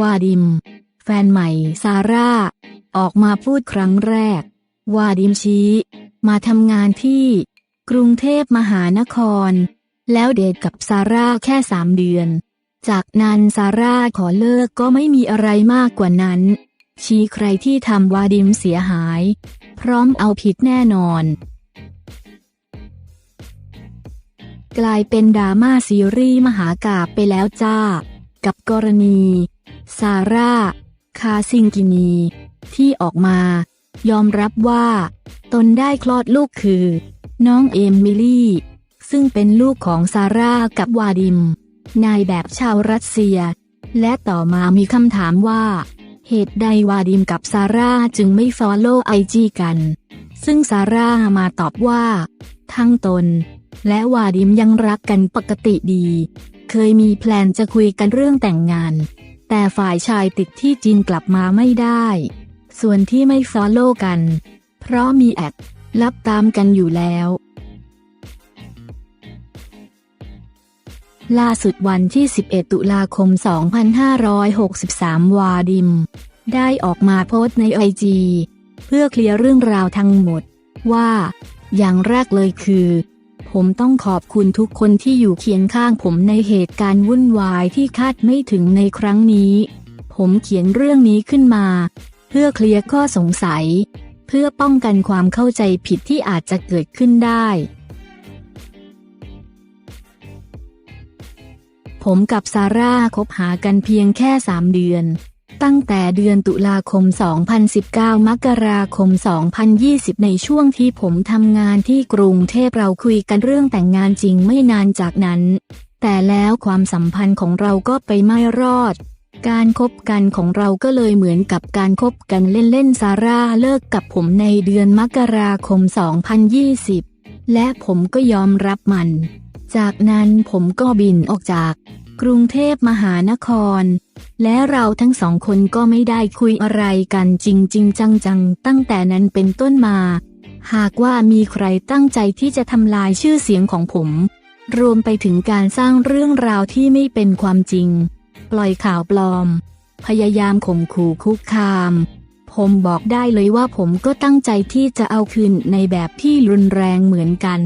วาดิม แฟนใหม่ ซาร่า ออกมาพูดครั้งแรก วาดิมชี้ มาทำงานที่ กรุงเทพมหานคร แล้วเดทกับซาร่าแค่สามเดือน จากนั้นซาร่าขอเลิกก็ไม่มีอะไรมากกว่านั้น ชี้ใครที่ทำวาดิมเสียหาย พร้อมเอาผิดแน่นอน กลายเป็นดราม่าซีรีส์มหากาบไปแล้วจ้า กับกรณี ซาร่า คาซิงกินี ที่ออกมา ยอมรับว่า ตนได้คลอดลูกคือ น้องเอมิลี่ ซึ่งเป็นลูกของซาร่ากับวาดิม นายแบบชาวรัสเซีย และต่อมามีคำถามว่า เหตุใดวาดิมกับซาร่าจึงไม่ฟอลโล่ไอจีกัน ซึ่งซาร่ามาตอบว่า ทั้งตน และวาดิมยังรักกันปกติดี เคยมีแพลนจะคุยกันเรื่องแต่งงาน แต่ฝ่ายชายติดที่จีนกลับมาไม่ได้ ส่วนที่ไม่ฟอลโล่กัน เพราะมีแอดลับตามกันอยู่แล้ว ล่าสุดวันที่ 11 ตุลาคม 2563 วาดิม ได้ออกมาโพสต์ในไอจีเพื่อเคลียร์เรื่องราวทั้งหมด ว่า อย่างแรกเลยคือ ผมต้องขอบคุณทุกคนที่อยู่เคียงข้างผมในเหตุการณ์วุ่นวายที่คาดไม่ถึงในครั้งนี้ ผมเขียนเรื่องนี้ขึ้นมา เพื่อเคลียร์ข้อสงสัย เพื่อป้องกันความเข้าใจผิดที่อาจจะเกิดขึ้นได้ ผมกับซาร่าคบหากันเพียงแค่3เดือน ตั้งแต่เดือนตุลาคม 2019 มกราคม 2020 ในช่วงที่ผมทำงานที่กรุงเทพเราคุยกันเรื่องแต่งงานจริงไม่นานจากนั้น แต่แล้วความสัมพันธ์ของเราก็ไปไม่รอด การคบกันของเราก็เลยเหมือนกับการคบกันเล่นๆซาร่าเลิกกับผมในเดือนมกราคม 2020 และผมก็ยอมรับมัน จากนั้นผมก็บินออกจาก กรุงเทพมหานคร และเราทั้งสองคนก็ไม่ได้คุยอะไรกันจริงจริงจังจังๆ ตั้งแต่นั้นเป็นต้นมา หากว่ามีใครตั้งใจที่จะทำลายชื่อเสียงของผม รวมไปถึงการสร้างเรื่องราวที่ไม่เป็นความจริง ปล่อยข่าวปลอม พยายามข่มขู่คุกคาม ผมบอกได้เลยว่าผมก็ตั้งใจที่จะเอาคืนในแบบที่รุนแรงเหมือนกัน